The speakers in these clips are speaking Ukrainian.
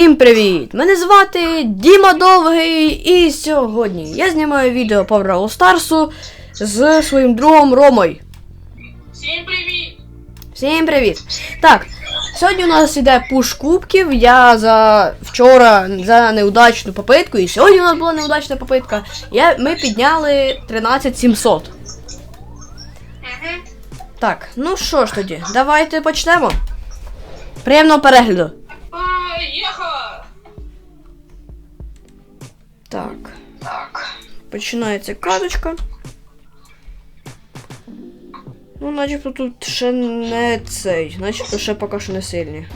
Всім привіт! Мене звати Діма Довгий, і сьогодні я знімаю відео по Бравл Старсу з своїм другом Ромою. Всім привіт! Всім привіт! Так, сьогодні у нас іде пуш кубків. Я за вчора за неудачну попитку, і сьогодні у нас була неудачна попитка. Я, ми підняли 13700. Угу. Так, ну що ж тоді, давайте почнемо. Приємного перегляду. Так, Так. починається карточка. Ну, начебто тут ще не цей, начебто ще поки що не сильні.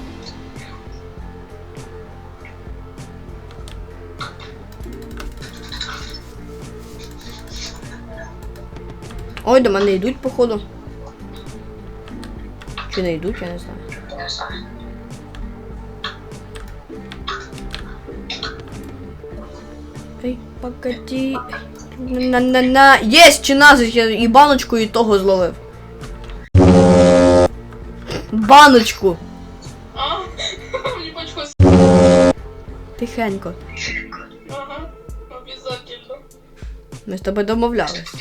Ой, до мене йдуть, походу. Чи не йдуть, я не знаю. Не знаю. Ей, погоди. На-на-на. Єсть, чи я і баночку і того зловив. Баночку. А? Мені почалось. Тихенько. Ага. Обязательно. Ми з тобою домовлялись.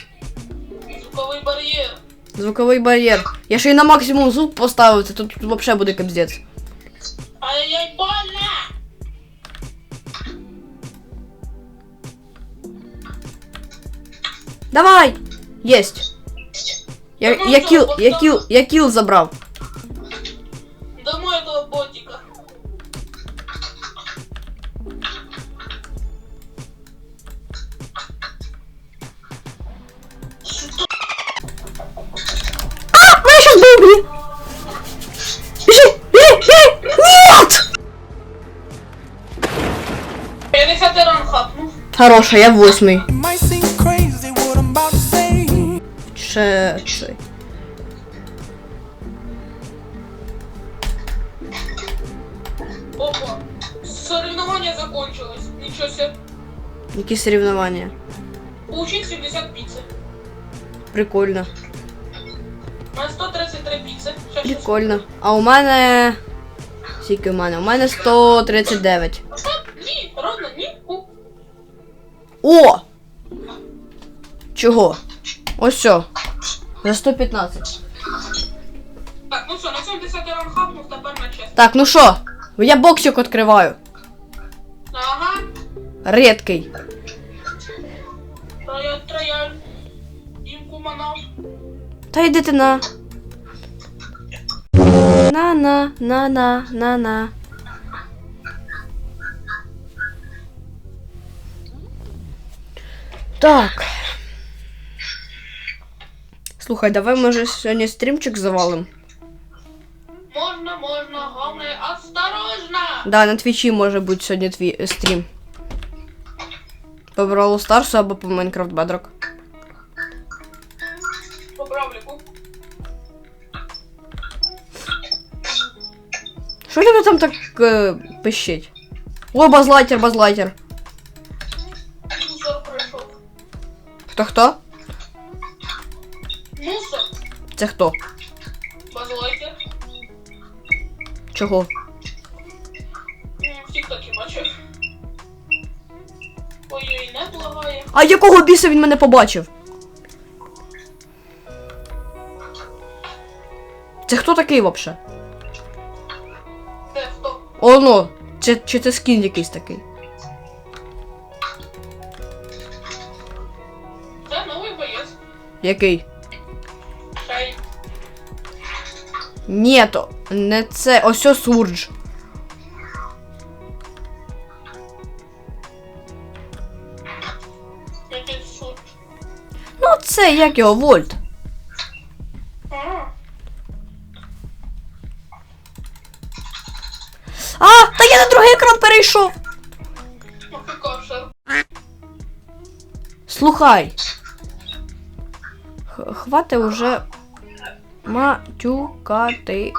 Звуковий бар'єр. Звуковий бар'єр. Я ще й на максимум звук поставив, це тут взагалі буде капздець. Ай-яй, Давай! Єсть! Я, я, кіл, я, кіл, я кіл забрав. Домой этого ботика. Что? А! Мене щас був, блін! Біжи! Біжи! Біжи! Нет! 50 ран хапнув. Хороша, я восьмий. Ще цей. Опа. Соревнование закончилось. Ничего себе. Які соревновання. Получить 70 пиццы. Прикольно. На 133 пиццы. Сейчас, сейчас. Прикольно. А у мене. Скільки у мене? У мене 139. Ні, ровно, ні. У. О! Чого? Ось все. За 115. Так, ну все, на цьому 10 ран хапнув, тепер на честь. Так, ну що? Я боксик відкриваю. Ага. Редкий. Трояль, трояль. Дімку манав. Та йди ти на. На на на на на на. Так. Слухай, давай може сьогодні стрімчик завалим. Можна, можна, головне, осторожно! Да, на твічі може бути сьогодні твій е, стрім. По Бравл Старсу або по Майнкрафт Bedrock. По бравлику. Що тебе там так е, пищить? О, базлайтер, базлайтер. Мусор Це хто? Базлайтер. Чого? В тіктокі бачив. Ой-ой, не благає. А якого біса він мене побачив? Це хто такий вообще? Де хто? Оно, чи, чи це скін якийсь такий? Це новий боєць. Який? Ні, то не це. Ось о Сурдж. Ну це як його Вольт. А, та я на другий екран перейшов. Слухай. Хвати уже матюкатися.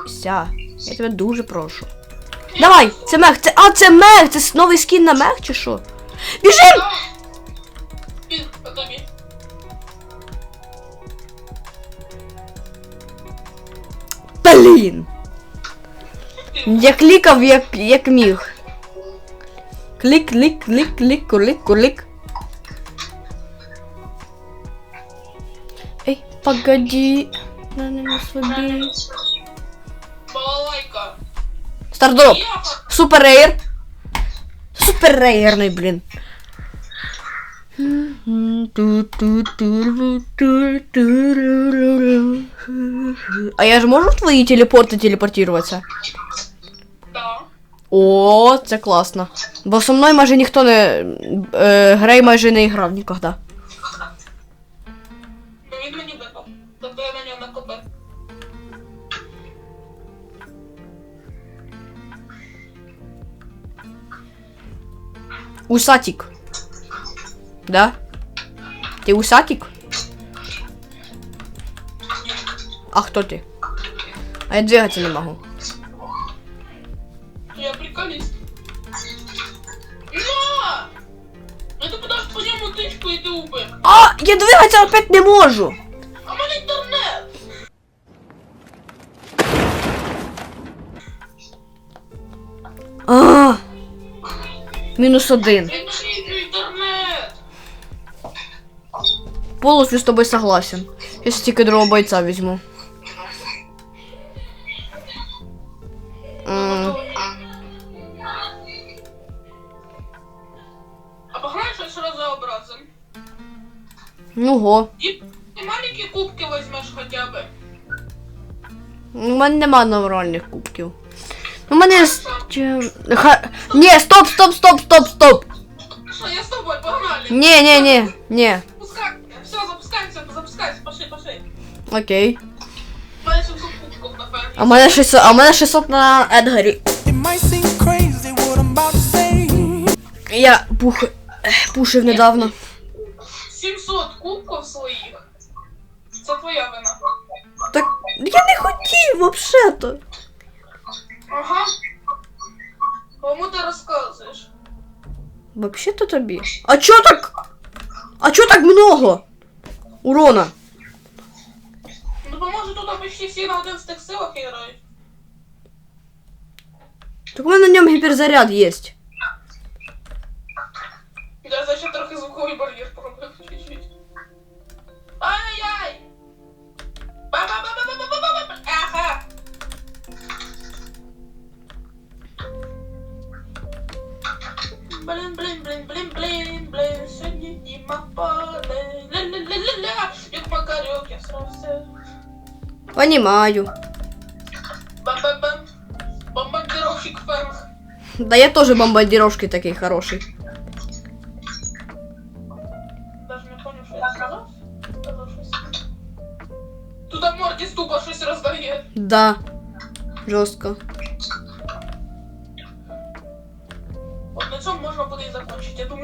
Я тебе дуже прошу. Давай, це мех, це. А, це мех! Це новий скін на мех чи що? Біжим! Блін! Я клікав як, як міг. Клик, клик, клик, курлик, курлик. Эй, погоди. На не слабі. Балалайка. Стардроп. Супер рейр. Супер рейерний, блін. А я ж можу в твої телепорти телепортуватися? Да. О, це класно. Бо со мною майже ніхто не. Е, Грей майже не грав ніколи. Усатик. Да? Ти усатик? А хто ти? А я двигаться не можу. Я приколіст. Но! Ну ти подаш по ньому тичку і ти убив. А, я двигаться опять не можу. Мінус один. Полностью с тобой согласен. Если тільки другого бойця візьму. М, А погнай щось разнообразим. Ну го. І ти маленькі кубки візьмеш хоча б. У мене нема нормальних кубків. У мене Ха... Ні, стоп, стоп, стоп, стоп, стоп. Що, я з тобою, погнали! Ні, ні, ні, ні. Пускай, все, запускаемся, запускайся, пошли, пошли. Окей. У мене 700 кубків на фермі. А у мене 600, а у мене 600 на Едгарі. It might seem crazy what I'm about to say. Я пух... пушив недавно. 700 кубків своїх. Це твоя вина. Так я не хотів, вообще-то. Ага. Кому ти розказуєш? Вообще-то тобі. А чо так? А чо так много? Урона. Ну, бо може тут почти всі на 11 силах грають. Так у мене на ньому гіперзаряд є. Блин, блин, блин, блин, блин, блин, сьогодні Діма падає. Ля-ля-ля-ля-ля, як макарьок, я срався. Понимаю. Бам-бам-бам. Бомбардировщик ферм. Да я тоже бомбардировщик такий хороший. Даже не понял, що я сказав. Сказав щось. Тут Мордіс тупо щось роздає. Да. Жорстко.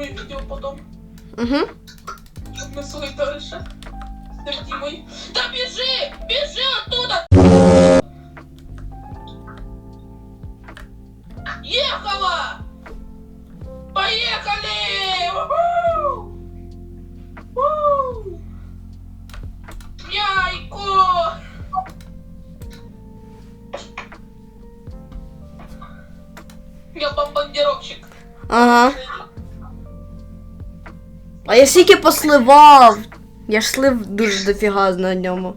закончити. Я думаю, відео потім, Угу. щоб не слухати далі. З тим Дімою. Та біжи! Біжи оттуда! Ехала! Поехали! Уху! Уу! Яйко! Я бомбардировщик. Ага. А я стільки посливав. Я ж слив дуже дофіга на ньому.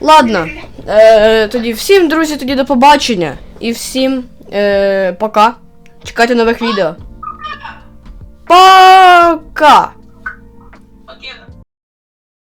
Ладно. Е, тоді всім, друзі, тоді до побачення. І всім е, пока. Чекайте нових відео. Пока!